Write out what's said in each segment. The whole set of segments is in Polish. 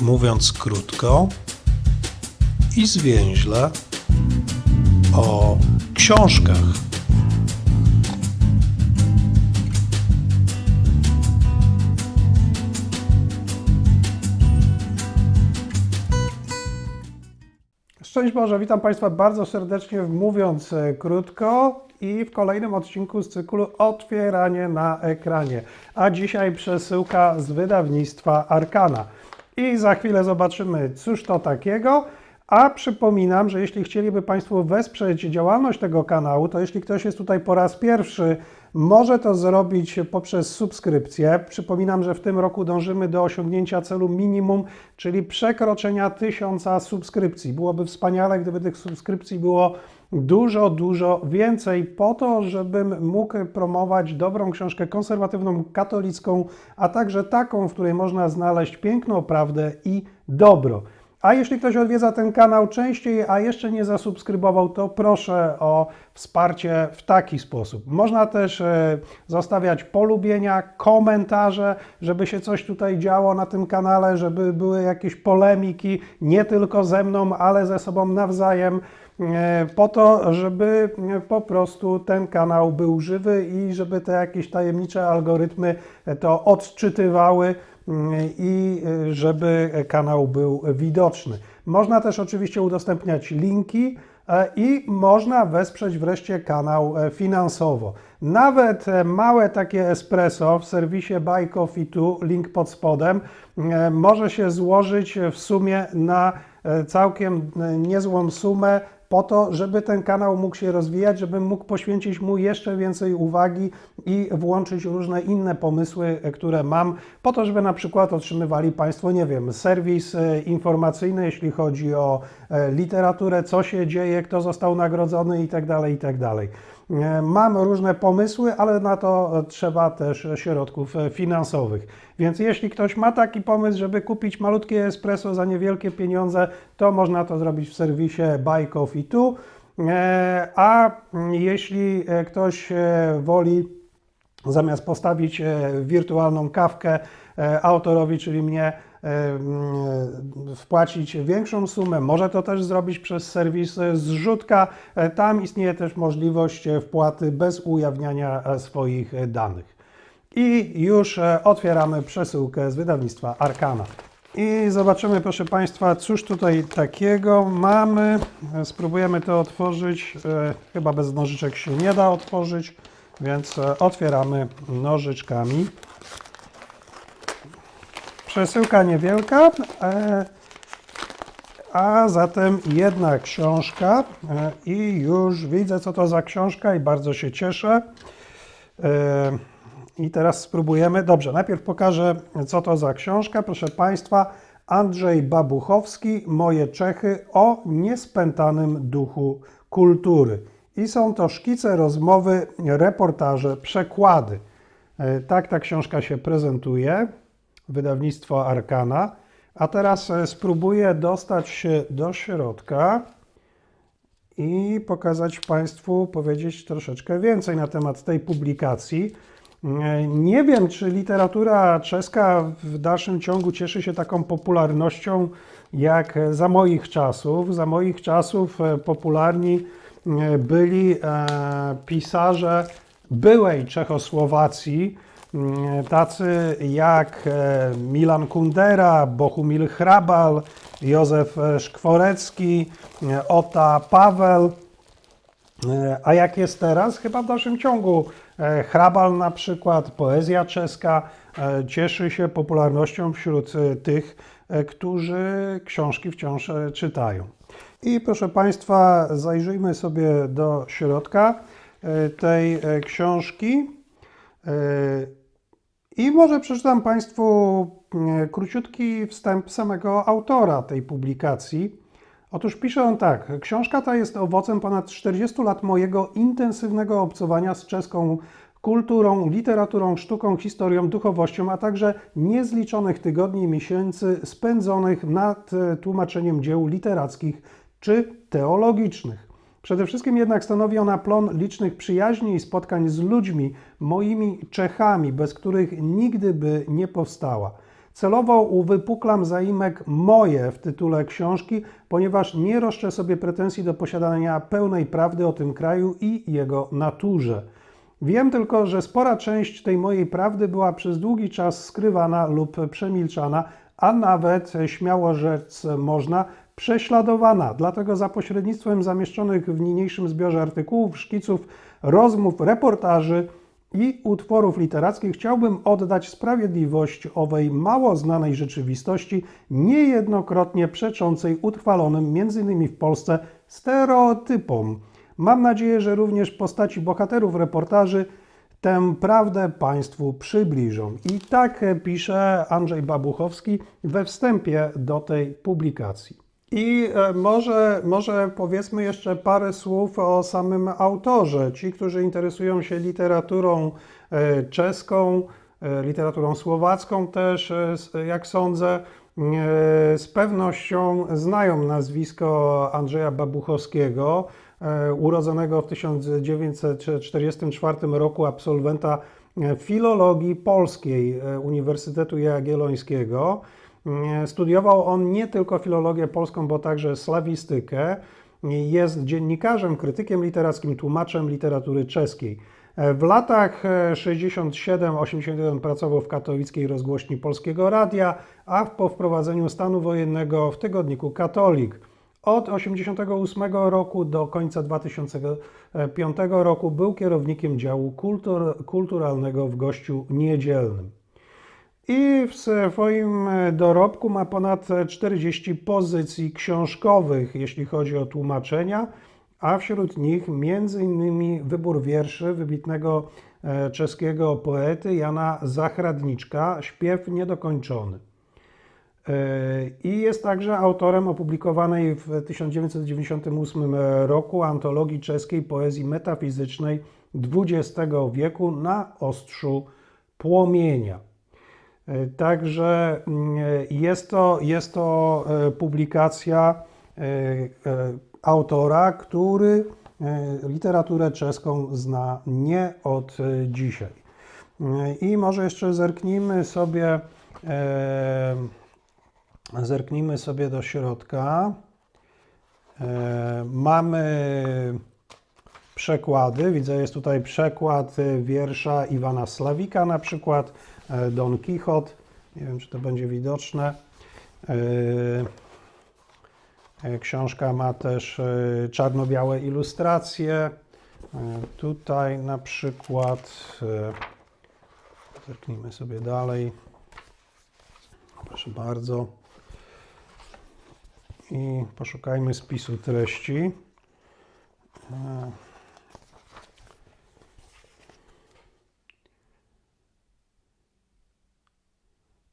mówiąc krótko i zwięźle, o książkach. Szczęść Boże, witam Państwa bardzo serdecznie w Mówiąc e, Krótko i w kolejnym odcinku z cyklu Otwieranie na ekranie. A dzisiaj przesyłka z wydawnictwa Arkana. I za chwilę zobaczymy, cóż to takiego. A przypominam, że jeśli chcieliby Państwo wesprzeć działalność tego kanału, to jeśli ktoś jest tutaj po raz pierwszy, może to zrobić poprzez subskrypcję. Przypominam, że w tym roku dążymy do osiągnięcia celu minimum, czyli przekroczenia tysiąca subskrypcji. Byłoby wspaniale, gdyby tych subskrypcji było dużo, dużo więcej, po to, żebym mógł promować dobrą książkę konserwatywną, katolicką, a także taką, w której można znaleźć piękną prawdę i dobro. A jeśli ktoś odwiedza ten kanał częściej, a jeszcze nie zasubskrybował, to proszę o wsparcie w taki sposób. Można też e, zostawiać polubienia, komentarze, żeby się coś tutaj działo na tym kanale, żeby były jakieś polemiki, nie tylko ze mną, ale ze sobą nawzajem po to, żeby e, po prostu ten kanał był żywy i żeby te jakieś tajemnicze algorytmy e, to odczytywały mm, i e, żeby kanał był widoczny. Można też oczywiście udostępniać linki e, i można wesprzeć wreszcie kanał e, finansowo. Nawet e, małe takie espresso w serwisie Buy Coffee 2, link pod spodem, e, może się złożyć w sumie na e, całkiem e, niezłą sumę po to, żeby ten kanał mógł się rozwijać, żebym mógł poświęcić mu jeszcze więcej uwagi i włączyć różne inne pomysły, e, które mam, po to, żeby na przykład otrzymywali Państwo, nie wiem, serwis e, informacyjny, jeśli chodzi o e, literaturę, co się dzieje, kto został nagrodzony itd., itd. E, Mam różne pomysły, ale na to trzeba też środków finansowych. Więc jeśli ktoś ma taki pomysł, żeby kupić malutkie espresso za niewielkie pieniądze, to można to zrobić w serwisie Buy Coffee 2. E, A jeśli ktoś woli zamiast postawić e, wirtualną kawkę e, autorowi, czyli mnie, e, mm, wpłacić większą sumę. Może to też zrobić przez serwis zrzutka. Tam istnieje też możliwość wpłaty bez ujawniania swoich danych. I już otwieramy przesyłkę z wydawnictwa Arkana. I zobaczymy, proszę Państwa, cóż tutaj takiego mamy. Spróbujemy to otworzyć. Chyba bez nożyczek się nie da otworzyć, więc e, otwieramy nożyczkami. Przesyłka niewielka, e, a zatem jedna książka e, i już widzę, co to za książka i bardzo się cieszę. I teraz spróbujemy. Dobrze, najpierw pokażę, co to za książka. Proszę Państwa, Andrzej Babuchowski, Moje Czechy o niespętanym duchu kultury. I są to szkice, rozmowy, reportaże, przekłady. E, Tak ta książka się prezentuje. Wydawnictwo Arkana. A teraz e, spróbuję dostać się do środka i pokazać Państwu, powiedzieć troszeczkę więcej na temat tej publikacji. E, Nie wiem, czy literatura czeska w dalszym ciągu cieszy się taką popularnością jak za moich czasów. Za moich czasów popularni byli e, pisarze byłej Czechosłowacji, tacy jak e, Milan Kundera, Bohumil Hrabal, Józef e, Szkworecki, Ota Paweł. A jak jest teraz? Chyba w dalszym ciągu Hrabal na przykład, poezja czeska cieszy się popularnością wśród tych, którzy książki wciąż czytają. I proszę Państwa, zajrzyjmy sobie do środka e, tej e, książki. E, I może przeczytam Państwu króciutki wstęp samego autora tej publikacji. Otóż pisze on tak. Książka ta jest owocem ponad 40 lat mojego intensywnego obcowania z czeską kulturą, literaturą, sztuką, historią, duchowością, a także niezliczonych tygodni i miesięcy spędzonych nad e, tłumaczeniem dzieł literackich czy teologicznych. Przede wszystkim jednak stanowi ona plon licznych przyjaźni i spotkań z ludźmi, moimi Czechami, bez których nigdy by nie powstała. Celowo uwypuklam zaimek moje w tytule książki, ponieważ nie roszczę sobie pretensji do posiadania pełnej prawdy o tym kraju i jego naturze. Wiem tylko, że spora część tej mojej prawdy była przez długi czas skrywana lub przemilczana, a nawet, śmiało rzec można, prześladowana. Dlatego za pośrednictwem zamieszczonych w niniejszym zbiorze artykułów, szkiców, rozmów, reportaży i utworów literackich chciałbym oddać sprawiedliwość owej mało znanej rzeczywistości, niejednokrotnie przeczącej utrwalonym m.in. w Polsce stereotypom. Mam nadzieję, że również postaci bohaterów reportaży tę prawdę Państwu przybliżą. I tak pisze Andrzej Babuchowski we wstępie do tej publikacji. I e, może, może powiedzmy jeszcze parę słów o samym autorze. Ci, którzy interesują się literaturą e, czeską, e, literaturą słowacką też, jak sądzę, z pewnością znają nazwisko Andrzeja Babuchowskiego, urodzonego w 1944 roku absolwenta e, filologii polskiej e, Uniwersytetu Jagiellońskiego. E, Studiował on nie tylko filologię polską, bo także slawistykę. Jest dziennikarzem, krytykiem literackim, tłumaczem literatury czeskiej. E, W latach e, 67-81 pracował w katowickiej rozgłośni Polskiego Radia, a po wprowadzeniu stanu wojennego w tygodniku Katolik. Od 1988 roku do końca 2005 roku był kierownikiem działu kultur, kulturalnego w Gościu Niedzielnym. I w swoim dorobku ma ponad 40 pozycji książkowych, jeśli chodzi o tłumaczenia, a wśród nich m.in. wybór wierszy wybitnego e, czeskiego poety Jana Zachradniczka, Śpiew niedokończony. E, I jest także autorem opublikowanej w 1998 roku antologii czeskiej poezji metafizycznej XX wieku na ostrzu płomienia. E, Także mm, jest to, jest to e, publikacja autora, który literaturę czeską zna nie od dzisiaj. I może jeszcze zerknijmy sobie, zerknijmy sobie do środka. E, Mamy przekłady. Widzę, jest tutaj przekład y, wiersza Iwana Slawika, na przykład e, Don Quixote. Nie wiem, czy to będzie widoczne. E, e, Książka ma też e, czarno-białe ilustracje. E, Tutaj na przykład, e, zerknijmy sobie dalej. Proszę bardzo. I poszukajmy spisu treści.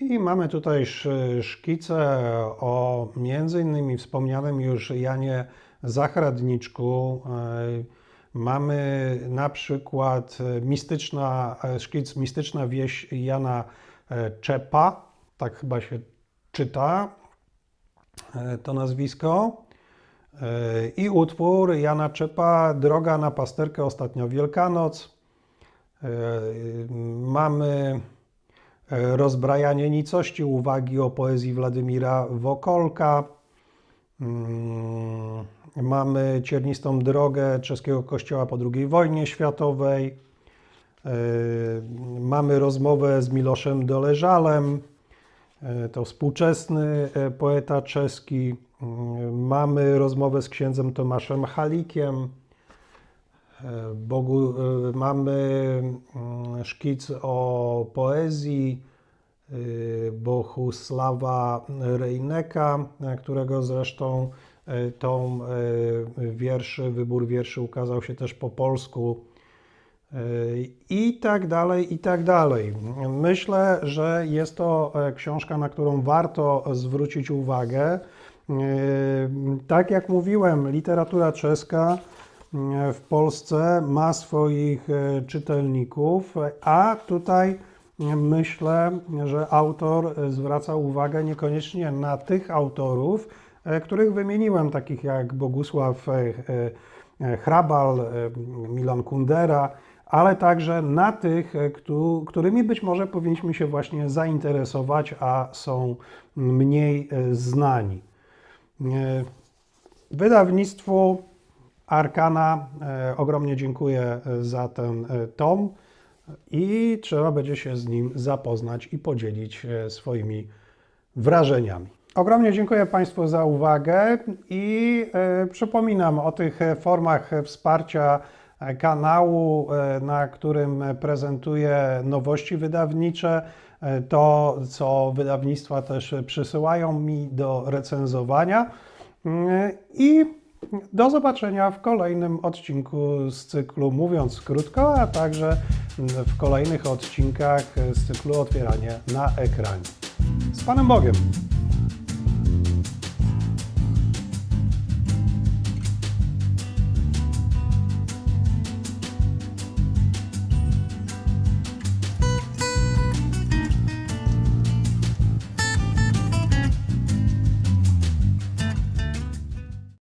I mamy tutaj sz- szkicę o między innymi wspomnianym już Janie Zachradniczku. E, Mamy na przykład mistyczna, e, szkic Mistyczna wieś Jana e, Czepa, tak chyba się czyta to nazwisko. E, I utwór Jana Czepa Droga na pasterkę Ostatnia Wielkanoc. E, Mamy e, rozbrajanie nicości, uwagi o poezji Władimira Wokolka. Mm, Mamy ciernistą drogę czeskiego kościoła po II wojnie światowej. E, Mamy rozmowę z Miloszem Doleżalem. E, To współczesny e, poeta czeski. Mm, Mamy rozmowę z księdzem Tomaszem Halikiem. E, Bogu, e, mamy mm, szkic o poezji Bohusława Rejneka, e, którego zresztą e, e, wierszy, wybór wierszy ukazał się też po polsku e, i tak dalej, i tak dalej. Myślę, że jest to e, książka, na którą warto zwrócić uwagę. E, Tak jak mówiłem, literatura czeska e, w Polsce ma swoich e, czytelników, a tutaj myślę, że autor e, zwraca uwagę niekoniecznie na tych autorów, których wymieniłem, takich jak Bogusław Hrabal, Milan Kundera, ale także na tych, e, któ- którymi być może powinniśmy się właśnie zainteresować, a są mniej e, znani. E, Wydawnictwu Arkana ogromnie dziękuję za ten tom i trzeba będzie się z nim zapoznać i podzielić swoimi wrażeniami. Ogromnie dziękuję Państwu za uwagę i przypominam o tych formach wsparcia kanału, e, na którym prezentuję nowości wydawnicze, e, to co wydawnictwa też przysyłają mi do recenzowania. Mm, I do zobaczenia w kolejnym odcinku z cyklu Mówiąc Krótko, a także w kolejnych odcinkach z cyklu Otwieranie na ekranie. Z Panem Bogiem!